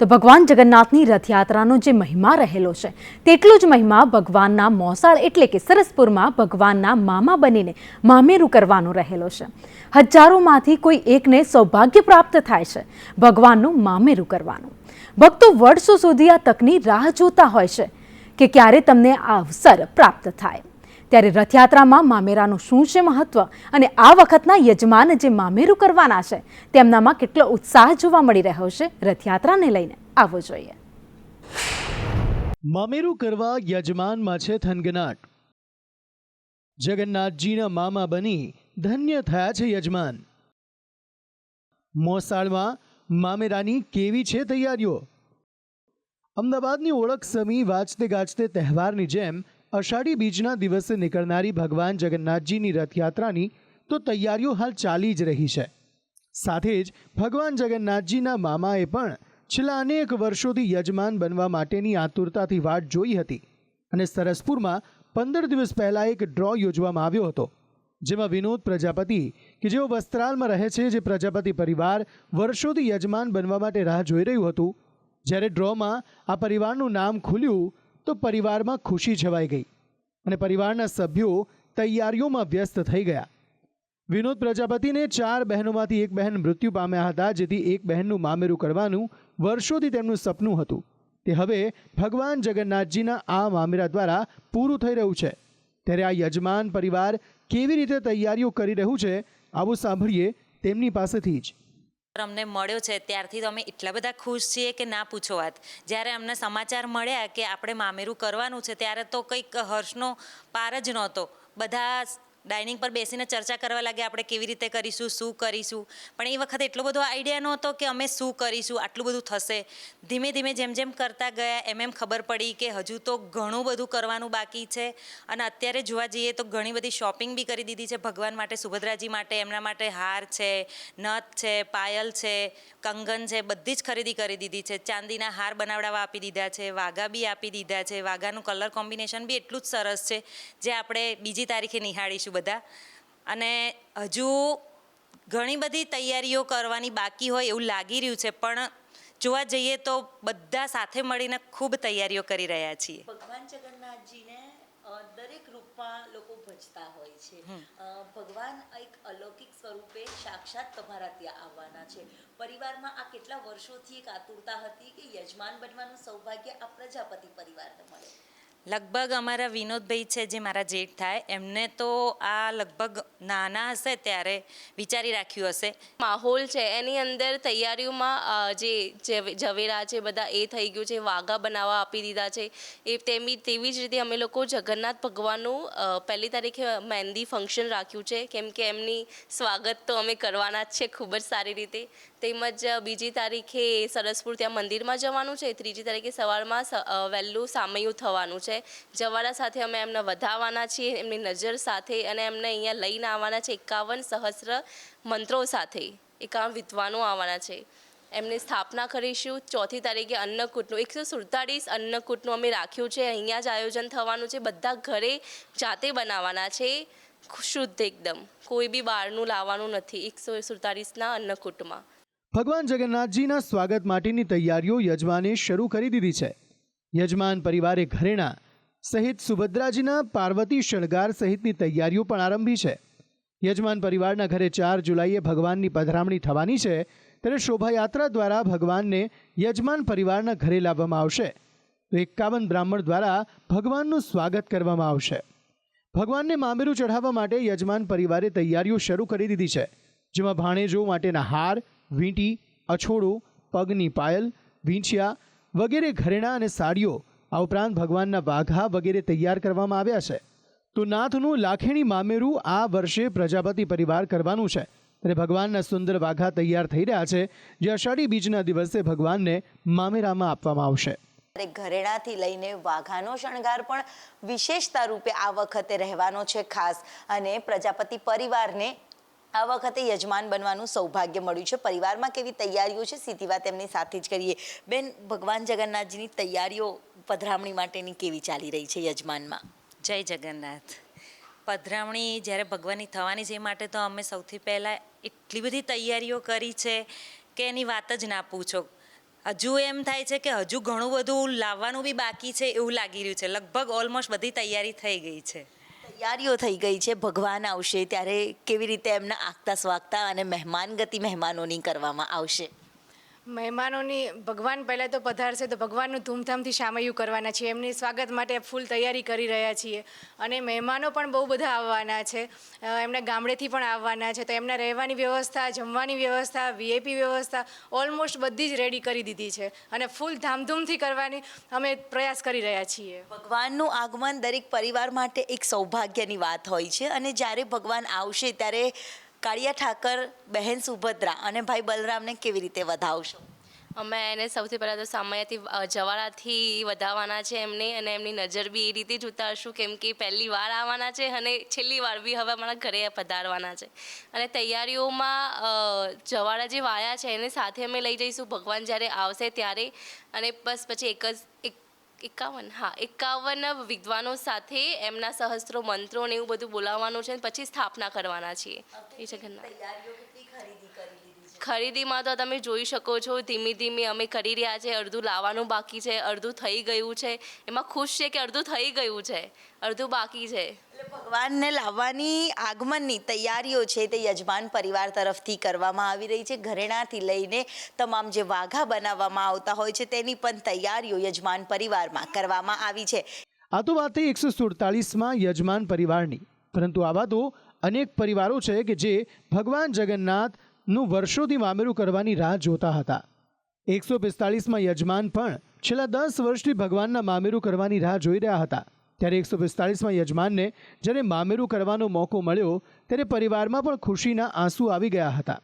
તો ભગવાન જગન્નાથની રથયાત્રાનો જે મહિમા રહેલો છે, તેટલો જ મહિમા ભગવાનના મોસાળ એટલે કે સરસપુરમાં ભગવાનના મામા બનીને મામેરું કરવાનો રહેલો છે. હજારોમાંથી કોઈ એકને સૌભાગ્ય પ્રાપ્ત થાય છે, ભગવાનનું મામેરું કરવાનું. ભક્તો વર્ષો સુધી આ તકની રાહ જોતા હોય છે કે ક્યારે તમને આ અવસર પ્રાપ્ત થાય. ત્યારે રથયાત્રામાં મામેરાનું શું છે મહત્વ અને આ વખતના યજમાન જે મામેરું કરવાના છે, તેમનામાં કેટલો ઉત્સાહ જોવા મળી રહ્યો છે? રથયાત્રાને લઈને આવો જોઈએ. મામેરું કરવા યજમાનમાં છે થનગનાટ. જગન્નાથજીના મામા બની ધન્ય થયા છે યજમાન. મોસાળમાં મામેરાની કેવી છે તૈયારીઓ? અમદાવાદની ઓળખ સમી વાંચતે ગાજતે તહેવારની જેમ અષાઢી બીજના દિવસે નીકળનારી ભગવાન જગન્નાથજીની રથયાત્રાની તો તૈયારીઓ હાલ ચાલી જ રહી છે. સાથે જ ભગવાન જગન્નાથજીના મામાએ પણ છેલ્લા અનેક વર્ષોથી યજમાન બનવા માટેની આતુરતાથી વાટ જોઈ હતી અને સરસપુરમાં પંદર દિવસ પહેલાં એક ડ્રો યોજવામાં આવ્યો હતો, જેમાં વિનોદ પ્રજાપતિ કે જેઓ વસ્ત્રાલમાં રહે છે, જે પ્રજાપતિ પરિવાર વર્ષોથી યજમાન બનવા માટે રાહ જોઈ રહ્યું હતું, જ્યારે ડ્રોમાં આ પરિવારનું નામ ખુલ્યું તો પરિવારમાં ખુશી છવાઈ ગઈ અને પરિવારના સભ્યો તૈયારીઓમાં વ્યસ્ત થઈ ગયા. વિનોદ પ્રજાપતિને ચાર બહેનોમાંથી એક બહેન મૃત્યુ પામ્યા હતા, જેથી એક બહેનનું મામેરું કરવાનું વર્ષોથી તેમનું સપનું હતું. તે હવે ભગવાન જગન્નાથજીના આ મામેરા દ્વારા પૂરું થઈ રહ્યું છે. ત્યારે આ યજમાન પરિવાર કેવી રીતે તૈયારીઓ કરી રહ્યું છે, આવું સાંભળીએ તેમની પાસેથી જ. અમને મળ્યો છે, ત્યારથી તો અમે એટલા બધા ખુશ છીએ કે ના પૂછો વાત. જ્યારે અમને સમાચાર મળ્યા કે આપણે મામેરું કરવાનું છે, ત્યારે તો કંઈક હર્ષનો પાર જ નહોતો. બધા ડાઇનિંગ પર બેસીને ચર્ચા કરવા લાગે આપણે કેવી રીતે કરીશું, શું કરીશું. પણ એ વખતે એટલો બધો આઈડિયા નહોતો કે અમે શું કરીશું, આટલું બધું થશે. ધીમે ધીમે જેમ જેમ કરતા ગયા, એમ એમ ખબર પડી કે હજુ તો ઘણું બધું કરવાનું બાકી છે. અને અત્યારે જોવા જઈએ તો ઘણી બધી શોપિંગ બી કરી દીધી છે. ભગવાન માટે, સુભદ્રાજી માટે, એમના માટે હાર છે, નથ છે, પાયલ છે, કંગન છે, બધી જ ખરીદી કરી દીધી છે. ચાંદીના હાર બનાવડાવવા આપી દીધા છે, વાઘા બી આપી દીધા છે. વાઘાનું કલર કોમ્બિનેશન બી એટલું જ સરસ છે, જે આપણે બીજી તારીખે નિહાળીશું. બધા. અને હજુ ઘણી બધી તૈયારીઓ કરવાની બાકી હોય એવું લાગી રહ્યું છે પણ જોવા જઈએ તો બધા સાથે મળીને ખૂબ તૈયારીઓ કરી રહ્યા છીએ. ભગવાન જગન્નાથજીને દરેક રૂપમાં લોકો ભજતા હોય છે. ભગવાન એક અલૌકિક સ્વરૂપે સાક્ષાત તમારા ત્યાં આવવાના છે. પરિવારમાં આ કેટલા વર્ષોથી એક આતુરતા હતી કે યજમાન બનવાનું સૌભાગ્ય આ પ્રજાપતિ પરિવારને મળે લગભગ અમારા વિનોદભાઈ છે જે મારા જેઠ થાય એમને તો આ લગભગ નાના હશે ત્યારે વિચારી રાખ્યું હશે. માહોલ છે, એની અંદર તૈયારીઓમાં જે ઝવેરા છે, બધા એ થઈ ગયું છે, વાઘા બનાવવા આપી દીધા છે. એ તેમી, તેવી જ રીતે અમે લોકો જગન્નાથ ભગવાનનું પહેલી તારીખે મહેંદી ફંક્શન રાખ્યું છે. કેમ કે એમની સ્વાગત તો અમે કરવાના જ છે, ખૂબ જ સારી રીતે. તેમજ બીજી તારીખે સરસપુર ત્યાં મંદિરમાં જવાનું છે. ત્રીજી તારીખે સવારમાં વહેલું સામયું થવાનું છે. જવારા સાથે અમે એમને વધાવવાના છીએ, એમની નજર સાથે અને એમને અહીંયા લઈને આવવાના છે એકાવન સહસ્ર મંત્રો સાથે. એકાવન વિદ્વાનો આવવાના છે. એમની સ્થાપના કરીશું. ચોથી તારીખે અન્નકૂટનું. એકસો સુડતાળીસ અન્નકૂટનું અમે રાખ્યું છે. અહીંયા જ આયોજન થવાનું છે. બધા ઘરે જાતે બનાવવાના છે. શુદ્ધ એકદમ. કોઈ બી બહારનું લાવવાનું નથી. એકસો સુડતાળીસના અન્નકૂટમાં. ભગવાન જગન્નાથજીના સ્વાગત માટેની તૈયારીઓ યજમાને શરૂ કરી દીધી છે. યજમાન પરિવારે ઘરેણા સહિત સુભદ્રાજીના પાર્વતી શણગાર સહિતની તૈયારીઓ પણ આરંભી છે. યજમાન પરિવારના ઘરે ચાર જુલાઈએ ભગવાનની પધરામણી થવાની છે, ત્યારે શોભાયાત્રા દ્વારા ભગવાનને યજમાન પરિવારના ઘરે લાવવામાં આવશે. તો એકાવન બ્રાહ્મણ દ્વારા ભગવાનનું સ્વાગત કરવામાં આવશે. ભગવાનને મામેરું ચઢાવવા માટે યજમાન પરિવારે તૈયારીઓ શરૂ કરી દીધી છે, જેમાં ભાણેજો માટેના હાર, વીંટી, અછોડું, પગની પાયલ, વીંછિયા વગેરે ઘરેણાં અને સાડીઓ, આ ઉપરાંત ભગવાનના વાઘા વગેરે તૈયાર કરવામાં આવ્યા છે. તો નાથનું લાખેણી મામેરું આ વર્ષે પ્રજાપતિ પરિવાર કરવાનું છે. ત્યારે ભગવાનના સુંદર વાઘા તૈયાર થઈ રહ્યા છે. જે અષાઢી બીજના દિવસે ભગવાનને મામેરામાં આપવામાં આવશે. અને ઘરેણાથી લઈને વાઘાનો શણગાર પણ વિશેષતા રૂપે આ વખતે રહેવાનો છે ખાસ. અને પ્રજાપતિ પરિવારને આ વખતે યજમાન બનવાનું સૌભાગ્ય મળ્યું છે. પરિવારમાં કેવી તૈયારીઓ છે સીધી વાત એમની સાથે જ કરીએ. બેન, ભગવાન જગન્નાથજીની તૈયારીઓ પધરામણી માટેની કેવી ચાલી રહી છે યજમાનમાં? જય જગન્નાથ. પધરામણી જ્યારે ભગવાનની થવાની છે એ માટે તો અમે સૌથી પહેલાં એટલી બધી તૈયારીઓ કરી છે કે એની વાત જ ના પૂછો. હજુ એમ થાય છે કે હજુ ઘણું બધું લાવવાનું બી બાકી છે એવું લાગી રહ્યું છે. લગભગ ઓલમોસ્ટ બધી તૈયારી થઈ ગઈ છે. તૈયારીઓ થઈ ગઈ છે ભગવાન આવશે ત્યારે કેવી રીતે એમના આગતા સ્વાગતા અને મહેમાન ગતિ મહેમાનોની કરવામાં આવશે? મહેમાનોની ભગવાન પહેલાં તો પધારશે તો ભગવાનનું ધૂમધામથી સામયું કરવાના છીએ. એમની સ્વાગત માટે ફૂલ તૈયારી કરી રહ્યા છીએ. અને મહેમાનો પણ બહુ બધા આવવાના છે. એમના ગામડેથી પણ આવવાના છે. તો એમના રહેવાની વ્યવસ્થા, જમવાની વ્યવસ્થા, વીઆઈપી વ્યવસ્થા ઓલમોસ્ટ બધી જ રેડી કરી દીધી છે. અને ફૂલ ધામધૂમથી કરવાની અમે પ્રયાસ કરી રહ્યા છીએ. ભગવાનનું આગમન દરેક પરિવાર માટે એક સૌભાગ્યની વાત હોય છે. અને જ્યારે ભગવાન આવશે ત્યારે કાળિયા ઠાકર બહેન સુભદ્રા અને ભાઈ બલરામને કેવી રીતે વધાવશો? અમે એને સૌથી પહેલાં તો સામાયાથી જવાળાથી વધાવવાના છે એમને અને એમની નજર બી એ રીતે જ ઉતારશું કેમ કે પહેલી વાર આવવાના છે અને છેલ્લી વાર બી હવે અમારા ઘરે પધારવાના છે. અને તૈયારીઓમાં જવાળા જે વાયા છે એને સાથે અમે લઈ જઈશું. ભગવાન જ્યારે આવશે ત્યારે અને બસ પછી એક જ, એક એકાવન હા એકાવન વિદ્વાનો સાથે એમના સહસ્ત્રો મંત્રો ને એવું બધું બોલાવવાનું છે પછી સ્થાપના કરવાના છીએ. એ જગન્નાથ ખરીદીમાં તો તમે જોઈ શકો છો ધીમે ધીમે અમે કરી રહ્યા છે અડધું લાવવાનું બાકી છે અડધું થઈ ગયું છે. એમાં ખુશ છે કે અડધું થઈ ગયું છે? અડધું બાકી છે. ભગવાનને લાવવાની આગમનની તૈયારીઓ છે તે યજમાન પરિવાર તરફથી કરવામાં આવી રહી છે. ઘરેણાથી લઈને તમામ જે વાઘા બનાવવામાં આવતા હોય છે તેની પણ તૈયારીઓ યજમાન પરિવારમાં કરવામાં આવી છે. આ તો વાત થઈ એકસો સુડતાલીસમાં યજમાન પરિવારની. પરંતુ આવા તો અનેક પરિવારો છે કે જે ભગવાન જગન્નાથનું વર્ષોથી મામેરું કરવાની રાહ જોતા હતા. એકસો પિસ્તાળીસમાં યજમાન પણ છેલ્લા દસ વર્ષથી ભગવાનના મામેરું કરવાની રાહ જોઈ રહ્યા હતા. ત્યારે એકસો પિસ્તાળીસમાં યજમાનને જ્યારે મામેરું કરવાનો મોકો મળ્યો ત્યારે પરિવારમાં પણ ખુશીના આંસુ આવી ગયા હતા.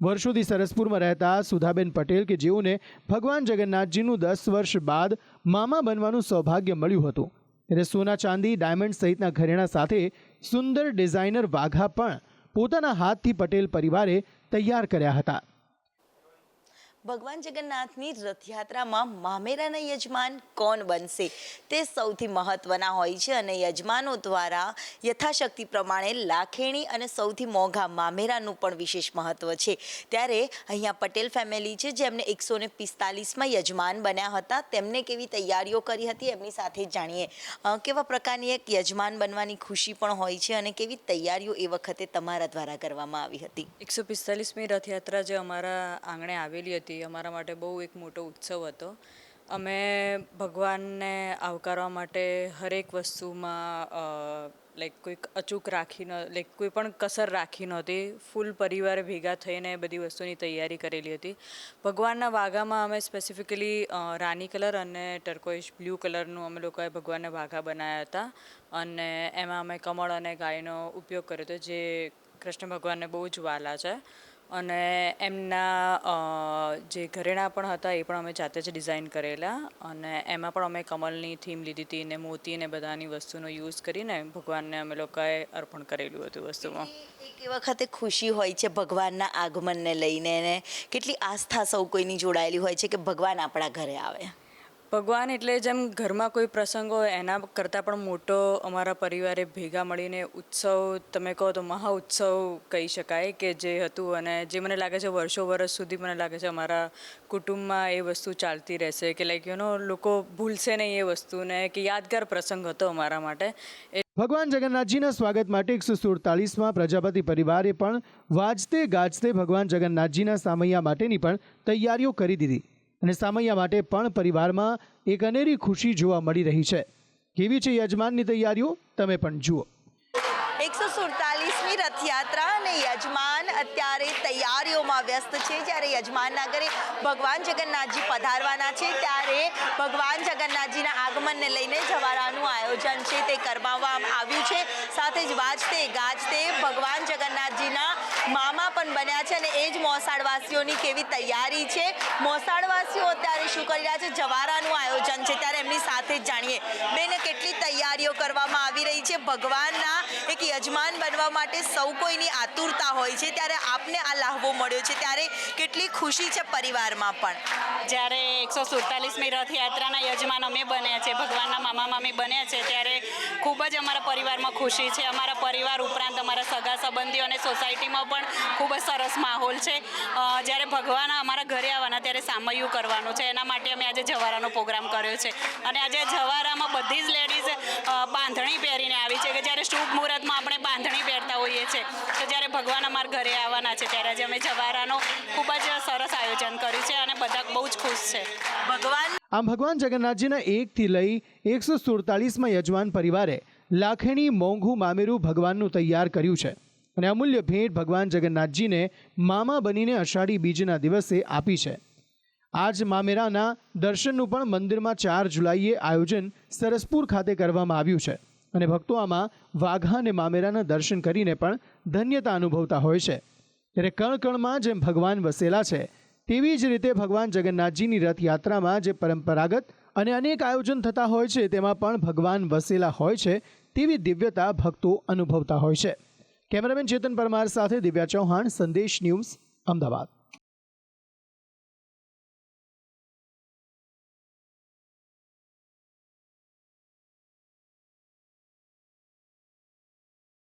વર્ષોથી સરસપુરમાં રહેતા સુધાબેન પટેલ કે જેઓને ભગવાન જગન્નાથજીનું દસ વર્ષ બાદ મામા બનવાનું સૌભાગ્ય મળ્યું હતું. ત્યારે સોના ચાંદી, ડાયમંડ સહિતના ઘરેણા સાથે સુંદર ડિઝાઇનર વાઘા પણ પોતાના હાથથી પટેલ પરિવારે તૈયાર કર્યા હતા. ભગવાન જગન્નાથની રથયાત્રામાં મામેરાના યજમાન કોણ બનશે? તે સૌથી મહત્વના હોય છે અને યજમાનો દ્વારા યથાશક્તિ પ્રમાણે લાખેણી અને સૌથી મોંઘા મામેરાનું પણ વિશેષ મહત્વ છે. ત્યારે અહીંયા પટેલ ફેમિલી છે, જેમને એકસો ને પિસ્તાલીસમાં યજમાન બન્યા હતા, તેમને કેવી તૈયારીઓ કરી હતી એમની સાથે જાણીએ. કેવા પ્રકારની એક યજમાન બનવાની ખુશી પણ હોય છે અને કેવી તૈયારીઓ એ વખતે તમારા દ્વારા કરવામાં આવી હતી? એકસો પિસ્તાલીસમી રથયાત્રા જે અમારા આંગણે આવેલી હતી અમારા માટે બહુ એક મોટો ઉત્સવ હતો. અમે ભગવાનને આવકારવા માટે હરેક વસ્તુમાં લાઈક કોઈક અચૂક રાખી ન લાઈક કોઈ પણ કસર રાખી નહોતી. ફૂલ પરિવારે ભેગા થઈને બધી વસ્તુની તૈયારી કરેલી હતી. ભગવાનના વાઘામાં અમે સ્પેસિફિકલી રાની કલર અને ટર્કોઇશ બ્લુ કલરનું અમે લોકોએ ભગવાનના વાઘા બનાવ્યા હતા. અને એમાં અમે કમળ અને ગાયનો ઉપયોગ કર્યો હતો, જે કૃષ્ણ ભગવાનને બહુ જ વાલા છે. અને એમના જે ઘરેણાં પણ હતા એ પણ અમે જાતે જ ડિઝાઇન કરેલા અને એમાં પણ અમે કમલની થીમ લીધી હતી ને મોતી ને બધાની વસ્તુનો યુઝ કરીને ભગવાનને અમે લોકોએ અર્પણ કરેલું હતું વસ્તુમાં. એ વખતે ખુશી હોય છે ભગવાનના આગમનને લઈને કેટલી આસ્થા સૌ કોઈની જોડાયેલી હોય છે કે ભગવાન આપણા ઘરે આવે. ભગવાન એટલે જેમ ઘરમાં કોઈ પ્રસંગ હોય, એના કરતાં પણ મોટો અમારા પરિવારે ભેગા મળીને ઉત્સવ, તમે કહો તો મહા ઉત્સવ કહી શકાય કે જે હતું અને જે મને લાગે છે વર્ષો વર્ષ સુધી મને લાગે છે અમારા કુટુંબમાં એ વસ્તુ ચાલતી રહેશે કે લાઈક યુ લોકો ભૂલશે નહીં એ વસ્તુને કે યાદગાર પ્રસંગ હતો અમારા માટે. ભગવાન જગન્નાથજીના સ્વાગત માટે એકસો સુડતાલીસમાં પ્રજાપતિ પરિવારે પણ વાજતે ગાજતે ભગવાન જગન્નાથજીના સામૈયા માટેની પણ તૈયારીઓ કરી દીધી. અને સામૈયા માટે પણ પરિવારમાં એક અનેરી ખુશી જોવા મળી રહી છે. કેવી છે યજમાનની તૈયારીઓ? તમે પણ જુઓ. એકસો સુડતાલીસમી રથયાત્રા અને યજમાન અત્યારે તૈયારીઓમાં વ્યસ્ત છે. જ્યારે યજમાનના ઘરે ભગવાન જગન્નાથજી પધારવાના છે, ત્યારે ભગવાન જગન્નાથજીના આગમનને લઈને જવારાનું આયોજન છે. તે કરવામાં આવ્યું છે. સાથે જ વાજતે ગાજતે ભગવાન જગન્નાથજીના પણ બન્યા છે અને એ જ મોસાળવાસીઓની કેવી તૈયારી છે. મોસાળવાસીઓ અત્યારે શું કરી રહ્યા છે? જવારાનું આયોજન છે. ત્યારે એમની સાથે જ જાણીએ. બેને કેટલી તૈયારીઓ કરવામાં આવી રહી છે? ભગવાનના એક યજમાન બનવા માટે સૌ કોઈની આતુરતા હોય છે. ત્યારે આપને આ લાહવો મળ્યો છે. ત્યારે કેટલી ખુશી છે પરિવારમાં પણ. જ્યારે એકસો સુડતાલીસમી રથયાત્રાના યજમાન અમે બન્યા છે, ભગવાનના મામા મામી બન્યા છે, ત્યારે ખૂબ જ અમારા પરિવારમાં ખુશી છે. અમારા પરિવાર ઉપરાંત અમારા સગા સંબંધીઓ અને સોસાયટીમાં પણ ખૂબ જ સરસ માહોલ છે. જ્યારે ભગવાન અમારા ઘરે આવવાના ત્યારે સામયું કરવાનું છે. એના માટે અમે આજે જવારાનો પ્રોગ્રામ કર્યો છે. અને આજે જવારામાં બધી જ લેડીઝ બાંધણી પહેરીને આવી છે કે જ્યારે શુભ મુહૂર્તમાં આપણે બાંધણી પહેરતા હોઈએ છીએ તો જ્યારે ભગવાન અમારા ઘરે આવવાના છે ત્યારે આજે અમે જવારાનો ખૂબ જ સરસ આયોજન કર્યું છે અને બધા બહુ જ ખુશ છે. ભગવાન આમ ભગવાન જગન્નાથજીના એકથી લઈ એકસો સુડતાલીસમાં યજમાન પરિવારે લાખણી મોંઘું મામેરું ભગવાનનું તૈયાર કર્યું છે. અને અમૂલ્ય ભેટ ભગવાન જગન્નાથજીને મામા બનીને અષાઢી બીજના દિવસે આપી છે. આજ મામેરાના દર્શનનું પણ મંદિરમાં ચાર જુલાઈએ આયોજન સરસપુર ખાતે કરવામાં આવ્યું છે અને ભક્તો આમાં વાઘા અને મામેરાના દર્શન કરીને પણ ધન્યતા અનુભવતા હોય છે. ત્યારે કણ કણમાં જેમ ભગવાન વસેલા છે, તેવી જ રીતે ભગવાન જગન્નાથજીની રથયાત્રામાં જે પરંપરાગત અને અનેક આયોજન થતા હોય છે, તેમાં પણ ભગવાન વસેલા હોય છે, તેવી દિવ્યતા ભક્તો અનુભવતા હોય છે. કેમેરામેન ચેતન પરમાર સાથે દિવ્યા ચૌહાણ સંદેશ ન્યૂઝ અમદાવાદ.